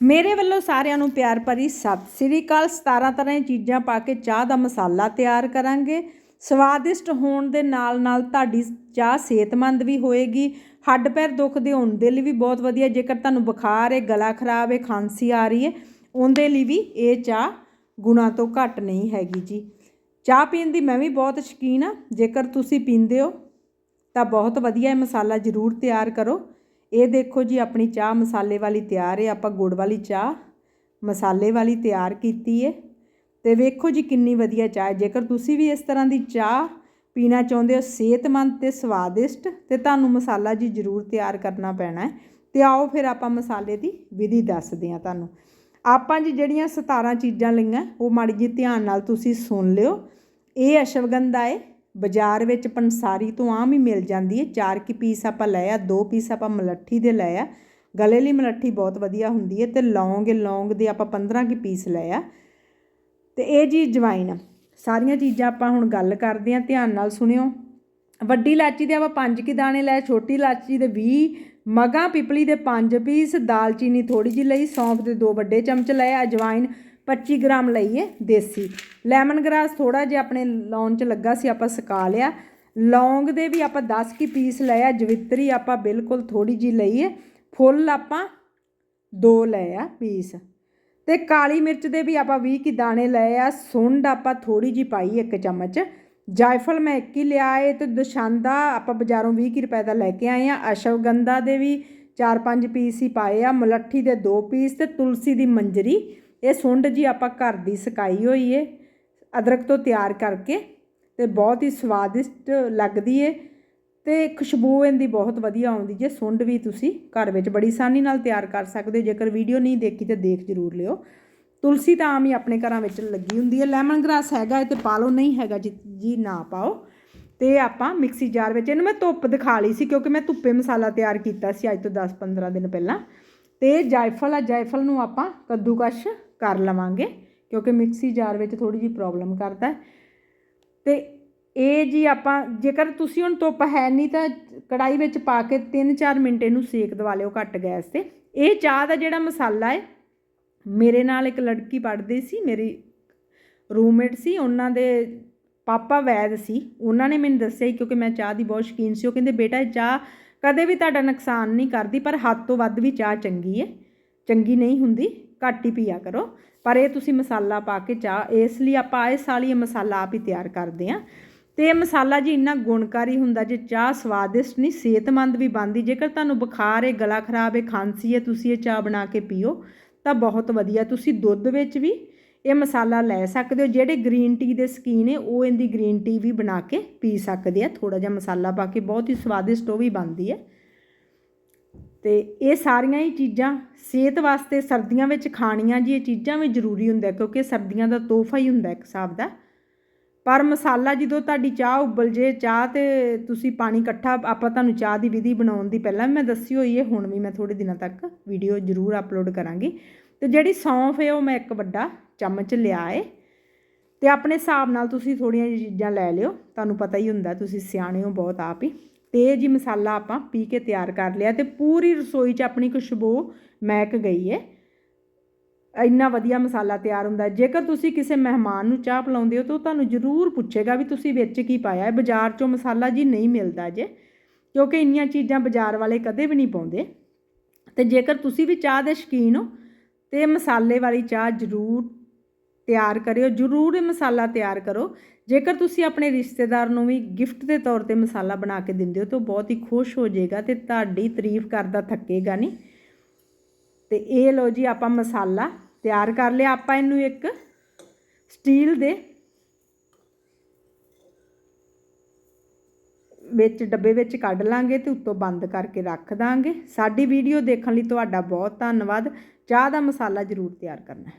ਮੇਰੇ ਵੱਲੋਂ ਸਾਰਿਆਂ ਨੂੰ ਪਿਆਰ ਭਰੀ ਸਤਿ ਸ੍ਰੀ ਅਕਾਲ। 17 ਤਰ੍ਹਾਂ ਦੀਆਂ ਚੀਜ਼ਾਂ ਪਾ ਕੇ ਚਾਹ ਦਾ ਮਸਾਲਾ ਤਿਆਰ ਕਰਾਂਗੇ। ਸਵਾਦਿਸ਼ਟ ਹੋਣ ਦੇ ਨਾਲ ਨਾਲ ਤੁਹਾਡੀ ਚਾਹ ਸਿਹਤਮੰਦ ਵੀ ਹੋਏਗੀ। ਹੱਡ ਪੈਰ ਦੁਖਦੇ ਹੋਣ ਦੇ ਲਈ ਵੀ ਬਹੁਤ ਵਧੀਆ। ਜੇਕਰ ਤੁਹਾਨੂੰ ਬੁਖਾਰ ਹੈ, ਗਲਾ ਖਰਾਬ ਹੈ, ਖਾਂਸੀ ਆ ਰਹੀ ਹੈ, ਉਹਦੇ ਲਈ ਵੀ ਇਹ ਚਾਹ ਗੁਣਾ ਤੋਂ ਘੱਟ ਨਹੀਂ ਹੈਗੀ ਜੀ। ਚਾਹ ਪੀਣ ਦੀ ਮੈਂ ਵੀ ਬਹੁਤ ਸ਼ੌਕੀਨ ਆ ਜੇਕਰ ਤੁਸੀਂ ਪੀਂਦੇ ਹੋ ਤਾਂ ਬਹੁਤ ਵਧੀਆ ਇਹ ਮਸਾਲਾ ਜ਼ਰੂਰ ਤਿਆਰ ਕਰੋ। ਇਹ ਦੇਖੋ ਜੀ, ਆਪਣੀ ਚਾਹ ਮਸਾਲੇ ਵਾਲੀ ਤਿਆਰ ਹੈ, ਆਪਾਂ ਗੁੜ ਵਾਲੀ ਚਾਹ ਮਸਾਲੇ ਵਾਲੀ ਤਿਆਰ ਕੀਤੀ ਹੈ। ਤੇ ਵੇਖੋ ਜੀ, ਕਿੰਨੀ ਵਧੀਆ ਚਾਹ ਜੇਕਰ ਤੁਸੀਂ ਵੀ ਇਸ ਤਰ੍ਹਾਂ ਦੀ ਚਾਹ ਪੀਣਾ ਚਾਹੁੰਦੇ ਹੋ, ਸਿਹਤਮੰਦ ਤੇ ਸਵਾਦਿਸ਼ਟ, ਤੇ ਤੁਹਾਨੂੰ ਮਸਾਲਾ ਜੀ ਜ਼ਰੂਰ ਤਿਆਰ ਕਰਨਾ ਪੈਣਾ ਹੈ। ਤੇ ਆਓ ਫਿਰ ਆਪਾਂ ਮਸਾਲੇ ਦੀ ਵਿਧੀ ਦੱਸਦੇ ਹਾਂ ਤੁਹਾਨੂੰ। ਆਪਾਂ ਜੀ ਜਿਹੜੀਆਂ 17 ਚੀਜ਼ਾਂ ਲਈਆਂ, ਉਹ ਮਾੜੀ ਜੀ ਧਿਆਨ ਨਾਲ ਤੁਸੀਂ ਸੁਣ ਲਿਓ। ਇਹ ਅਸ਼ਵਗੰਧਾ ਹੈ ਬਾਜ਼ਾਰ ਵਿੱਚ ਪੰਸਾਰੀ ਤੋਂ ਆਮ ਹੀ ਮਿਲ ਜਾਂਦੀ ਹੈ। ਚਾਰ ਕੀ ਪੀਸ ਆਪਾਂ ਲੈ ਆ, ਦੋ ਪੀਸ ਆਪਾਂ ਮਲੱਠੀ ਦੇ ਲੈ ਆ। ਗਲੇ ਲਈ ਮਲੱਠੀ ਬਹੁਤ ਵਧੀਆ ਹੁੰਦੀ ਹੈ ਤੇ ਲੌਂਗ ਲੌਂਗ ਦੇ ਆਪਾਂ 15 ਕੀ ਪੀਸ ਲੈ ਆ। ਤੇ ਇਹ ਜੀ ਜਵਾਈਨ ਸਾਰੀਆਂ ਚੀਜ਼ਾਂ ਆਪਾਂ ਹੁਣ ਗੱਲ ਕਰਦੇ ਹਾਂ, ਧਿਆਨ ਨਾਲ ਸੁਣਿਓ। ਵੱਡੀ ਇਲਾਚੀ ਦੇ ਆਪਾਂ 5 ਕੀ ਦਾਣੇ ਲਏ ਛੋਟੀ ਇਲਾਚੀ ਦੇ 20 ਮਗਾ ਪਿਪਲੀ ਦੇ 5 ਪੀਸ, ਦਾਲਚੀਨੀ ਥੋੜੀ ਜਿਹੀ ਲਈ, ਸੌਂਫ ਦੇ ਦੋ ਵੱਡੇ ਚਮਚ ਲਏ ਅਜਵਾਇਨ 25 ਗ੍ਰਾਮ ਲਈਏ ਦੇਸੀ। ਲੈਮਨ ਗ੍ਰਾਸ ਥੋੜਾ ਜਿਹਾ ਆਪਣੇ ਲੌਂਗ 'ਚ ਲੱਗਾ ਸੀ, ਆਪਾਂ ਸੁਕਾ ਲਿਆ। ਲੌਂਗ ਦੇ ਵੀ ਆਪਾਂ 10 ਕੀ ਪੀਸ ਲਏ ਆ, ਜਵਿੱਤਰੀ ਆਪਾਂ ਬਿਲਕੁਲ ਥੋੜੀ ਜਿਹੀ ਲਈਏ। ਫੁੱਲ ਆਪਾਂ ਦੋ ਲਏ ਆ ਪੀਸ। ਤੇ ਕਾਲੀ ਮਿਰਚ ਦੇ ਵੀ ਆਪਾਂ 20 ਕੀ ਦਾਣੇ ਲਏ ਆ, ਸੁੰਡ ਆਪਾਂ ਥੋੜੀ ਜੀ ਪਾਈ ਇੱਕ ਚਮਚ। ਜਾਇਫਲ ਮੈਂ ਇੱਕ ਹੀ ਲਿਆ ਏ ਤੇ ਦੁਸ਼ਾਂਦਾ ਆਪਾਂ ਬਾਜ਼ਾਰੋਂ 20 ਕੀ ਰੁਪਏ ਦਾ ਲੈ ਕੇ ਆਏ ਆ। ਅਸ਼ਵਗੰਧਾ ਦੇ ਵੀ 4-5 ਪੀਸ ਹੀ ਪਾਏ ਆ, ਮਲੱਠੀ ਦੇ 2 ਪੀਸ ਤੇ ਤੁਲਸੀ ਦੀ ਮੰਜਰੀ। ਇਹ ਸੁੰਡ ਜੀ ਆਪਾਂ ਘਰ ਦੀ ਸਕਾਈ ਹੋਈ ਏ, ਅਦਰਕ ਤੋਂ ਤਿਆਰ ਕਰਕੇ ਤੇ ਬਹੁਤ ਹੀ ਸਵਾਦਿਸ਼ਟ ਲੱਗਦੀ ਏ ਤੇ ਖੁਸ਼ਬੂ ਇਹਦੀ ਬਹੁਤ ਵਧੀਆ ਆਉਂਦੀ ਜੇ ਸੁੰਡ ਵੀ ਤੁਸੀਂ ਘਰ ਵਿੱਚ ਬੜੀ ਆਸਾਨੀ ਨਾਲ ਤਿਆਰ ਕਰ ਸਕਦੇ ਹੋ, ਜੇਕਰ ਵੀਡੀਓ ਨਹੀਂ ਦੇਖੀ ਤੇ ਦੇਖ ਜ਼ਰੂਰ ਲਿਓ। ਤੁਲਸੀ ਤਾਂ ਆਮ ਹੀ ਆਪਣੇ ਘਰਾਂ ਵਿੱਚ ਲੱਗੀ ਹੁੰਦੀ ਹੈ ਲੈਮਨ ਗ੍ਰਾਸ ਹੈਗਾ ਹੈ ਤੇ ਪਾ ਲਓ ਨਹੀਂ ਹੈਗਾ ਜੀ ਜੀ ਨਾ ਪਾਓ। ਤੇ ਆਪਾਂ ਮਿਕਸੀ ਜਾਰ ਵਿੱਚ, ਇਹਨੂੰ ਮੈਂ ਧੁੱਪ ਦਿਖਾ ਲਈ ਸੀ ਕਿਉਂਕਿ ਮੈਂ ਧੁੱਪੇ ਮਸਾਲਾ ਤਿਆਰ ਕੀਤਾ ਸੀ ਅੱਜ ਤੋਂ 10-15 ਦਿਨ ਪਹਿਲਾਂ। ਤੇ ਜਾਇਫਲ ਆ, ਜਾਇਫਲ ਨੂੰ ਆਪਾਂ ਕੱਦੂਕਸ਼ ਕਰ ਲਵਾਂਗੇ, ਕਿਉਂਕਿ ਮਿਕਸੀ ਜਾਰ ਵਿੱਚ ਥੋੜੀ ਜੀ ਪ੍ਰੋਬਲਮ ਕਰਦਾ ਹੈ। ਤੇ ਇਹ ਜੀ ਆਪਾਂ, ਜੇਕਰ ਤੁਸੀਂ ਹੁਣ ਧੁੱਪ ਹੈ ਨਹੀਂ ਤਾਂ ਕੜਾਈ ਵਿੱਚ ਪਾ ਕੇ 3-4 ਮਿੰਟ ਇਹਨੂੰ ਸੇਕ ਦਵਾ ਲਿਓ ਘੱਟ ਗੈਸ ਤੇ ਇਹ ਚਾਹ ਦਾ ਜਿਹੜਾ ਮਸਾਲਾ ਹੈ, ਮੇਰੇ ਨਾਲ ਇੱਕ ਲੜਕੀ ਪੜ੍ਹਦੀ ਸੀ, ਮੇਰੀ ਰੂਮਮੇਟ ਸੀ, ਉਹਨਾਂ ਦੇ ਪਾਪਾ ਵੈਦ ਸੀ ਉਹਨਾਂ ਨੇ ਮੈਨੂੰ ਦੱਸਿਆ ਸੀ, ਕਿਉਂਕਿ ਮੈਂ ਚਾਹ ਦੀ ਬਹੁਤ ਸ਼ੌਕੀਨ ਸੀ, ਉਹ ਕਹਿੰਦੇ, ਬੇਟਾ ਚਾਹ ਕਦੇ ਵੀ ਤੁਹਾਡਾ ਨੁਕਸਾਨ ਨਹੀਂ ਕਰਦੀ, ਪਰ ਹੱਦ ਤੋਂ ਵੱਧ ਵੀ ਚਾਹ ਚੰਗੀ ਹੈ ਚੰਗੀ ਨਹੀਂ ਹੁੰਦੀ, ਘੱਟ ਹੀ ਪੀਆ ਕਰੋ। ਪਰ ਇਹ ਤੁਸੀਂ ਮਸਾਲਾ ਪਾ ਕੇ ਚਾਹ, ਇਸ ਲਈ ਆਪਾਂ ਇਸ ਸਾਲ ਮਸਾਲਾ ਆਪ ਹੀ ਤਿਆਰ ਕਰਦੇ ਹਾਂ ਤੇ ਇਹ ਮਸਾਲਾ ਜੀ ਇੰਨਾ ਗੁਣਕਾਰੀ ਹੁੰਦਾ ਜੇ ਚਾਹ ਸਵਾਦਿਸ਼ਟ ਨਹੀਂ, ਸਿਹਤਮੰਦ ਵੀ ਬਣਦੀ। ਜੇਕਰ ਤੁਹਾਨੂੰ ਬੁਖਾਰ ਹੈ ਗਲਾ ਖਰਾਬ ਹੈ ਖਾਂਸੀ ਹੈ ਤੁਸੀਂ ਇਹ ਚਾਹ ਬਣਾ ਕੇ ਪੀਓ, ਤਾਂ ਬਹੁਤ ਵਧੀਆ। ਤੁਸੀਂ ਦੁੱਧ ਵਿੱਚ ਵੀ ਇਹ ਮਸਾਲਾ ਲੈ ਸਕਦੇ ਹੋ। ਜਿਹੜੇ ਗ੍ਰੀਨ ਟੀ ਦੇ ਸਕੀਨ ਹੈ ਉਹ ਇਹਦੀ ਗ੍ਰੀਨ ਟੀ ਵੀ ਬਣਾ ਕੇ ਪੀ ਸਕਦੇ ਆ। ਥੋੜਾ ਜਿਹਾ ਮਸਾਲਾ ਪਾ ਕੇ ਬਹੁਤ ਹੀ ਸਵਾਦਿਸ਼ਟ ਉਹ ਵੀ ਬਣਦੀ ਹੈ। ਤੇ ਇਹ ਸਾਰੀਆਂ ਹੀ ਚੀਜ਼ਾਂ ਸਿਹਤ ਵਾਸਤੇ, ਸਰਦੀਆਂ ਵਿੱਚ ਖਾਣੀਆਂ ਜੀ, ਇਹ ਚੀਜ਼ਾਂ ਵੀ ਜ਼ਰੂਰੀ ਹੁੰਦਾ ਕਿਉਂਕਿ ਸਰਦੀਆਂ ਦਾ ਤੋਹਫਾ ਹੀ ਹੁੰਦਾ ਇੱਕ ਹਿਸਾਬ ਦਾ। ਪਰ ਮਸਾਲਾ ਜਦੋਂ ਤੁਹਾਡੀ ਚਾਹ ਉਬਲ ਜੇ, ਚਾਹ ਤੇ ਤੁਸੀਂ ਪਾਣੀ ਇਕੱਠਾ, ਆਪਾਂ ਤੁਹਾਨੂੰ ਚਾਹ ਦੀ ਵਿਧੀ ਬਣਾਉਣ ਦੀ ਪਹਿਲਾਂ ਮੈਂ ਦੱਸੀ ਹੋਈ ਹੈ, ਹੁਣ ਵੀ ਮੈਂ ਥੋੜੇ ਦਿਨਾਂ ਤੱਕ ਵੀਡੀਓ ਜ਼ਰੂਰ ਅਪਲੋਡ ਕਰਾਂਗੀ। ਤੇ ਜਿਹੜੀ ਸੌਂਫ ਹੈ, ਉਹ ਮੈਂ ਇੱਕ ਵੱਡਾ ਚਮਚ ਲਿਆ ਏ। ਤੇ ਆਪਣੇ ਹਿਸਾਬ ਨਾਲ ਤੁਸੀਂ ਥੋੜੀਆਂ ਜਿਹੀਆਂ ਚੀਜ਼ਾਂ ਲੈ ਲਿਓ। ਤੁਹਾਨੂੰ ਪਤਾ ਹੀ ਹੁੰਦਾ ਤੁਸੀਂ ਸਿਆਣੇ ਹੋ ਬਹੁਤ ਆਪ ਹੀ। ਤੇ ਜੀ ਮਸਾਲਾ ਆਪਾਂ ਪੀ ਕੇ ਤਿਆਰ ਕਰ ਲਿਆ ਤੇ ਪੂਰੀ ਰਸੋਈ 'ਚ ਆਪਣੀ ਖੁਸ਼ਬੂ ਮਹਿਕ ਗਈ ਏ। ਇੰਨਾ ਵਧੀਆ ਮਸਾਲਾ ਤਿਆਰ ਹੁੰਦਾ। ਜੇਕਰ ਤੁਸੀਂ ਕਿਸੇ ਮਹਿਮਾਨ ਨੂੰ ਚਾਹ ਪਿਲਾਉਂਦੇ ਹੋ ਤਾਂ ਉਹ ਤੁਹਾਨੂੰ ਜ਼ਰੂਰ ਪੁੱਛੇਗਾ ਵੀ ਤੁਸੀਂ ਵਿੱਚ ਕੀ ਪਾਇਆ ਹੈ ਬਾਜ਼ਾਰ 'ਚੋਂ ਮਸਾਲਾ ਜੀ ਨਹੀਂ ਮਿਲਦਾ ਜੇ। ਕਿਉਂਕਿ ਇੰਨੀਆਂ ਚੀਜ਼ਾਂ ਬਾਜ਼ਾਰ ਵਾਲੇ ਕਦੇ ਵੀ ਨਹੀਂ ਪਾਉਂਦੇ। ਤੇ ਜੇਕਰ ਤੁਸੀਂ ਵੀ ਚਾਹ ਦੇ ਸ਼ੌਕੀਨ ਹੋ ਤੇ ਮਸਾਲੇ ਵਾਲੀ ਚਾਹ ਜ਼ਰੂਰ ਤਿਆਰ ਕਰਿਓ, ਜ਼ਰੂਰ ਇਹ ਮਸਾਲਾ ਤਿਆਰ ਕਰੋ। ਜੇਕਰ ਤੁਸੀਂ ਆਪਣੇ ਰਿਸ਼ਤੇਦਾਰ ਨੂੰ ਵੀ ਗਿਫਟ ਦੇ ਤੌਰ ਤੇ ਮਸਾਲਾ ਬਣਾ ਕੇ ਦਿੰਦੇ ਹੋ, ਤਾਂ ਬਹੁਤ ਹੀ ਖੁਸ਼ ਹੋ ਜਾਏਗਾ ਤੇ ਤੁਹਾਡੀ ਤਾਰੀਫ ਕਰਦਾ ਥੱਕੇਗਾ ਨਹੀਂ। ਤੇ ਇਹ ਲੋ ਜੀ, ਆਪਾਂ ਮਸਾਲਾ ਤਿਆਰ ਕਰ ਲਿਆ। ਆਪਾਂ ਇਹਨੂੰ ਇੱਕ ਸਟੀਲ ਦੇ ਵਿੱਚ, ਡੱਬੇ ਵਿੱਚ ਕੱਢ ਲਾਂਗੇ ਤੇ ਉੱਤੋਂ ਬੰਦ ਕਰਕੇ ਰੱਖ ਦਾਂਗੇ। ਸਾਡੀ ਵੀਡੀਓ ਦੇਖਣ ਲਈ ਤੁਹਾਡਾ ਬਹੁਤ ਧੰਨਵਾਦ। ਚਾਹ ਦਾ ਮਸਾਲਾ ਜ਼ਰੂਰ ਤਿਆਰ ਕਰਨਾ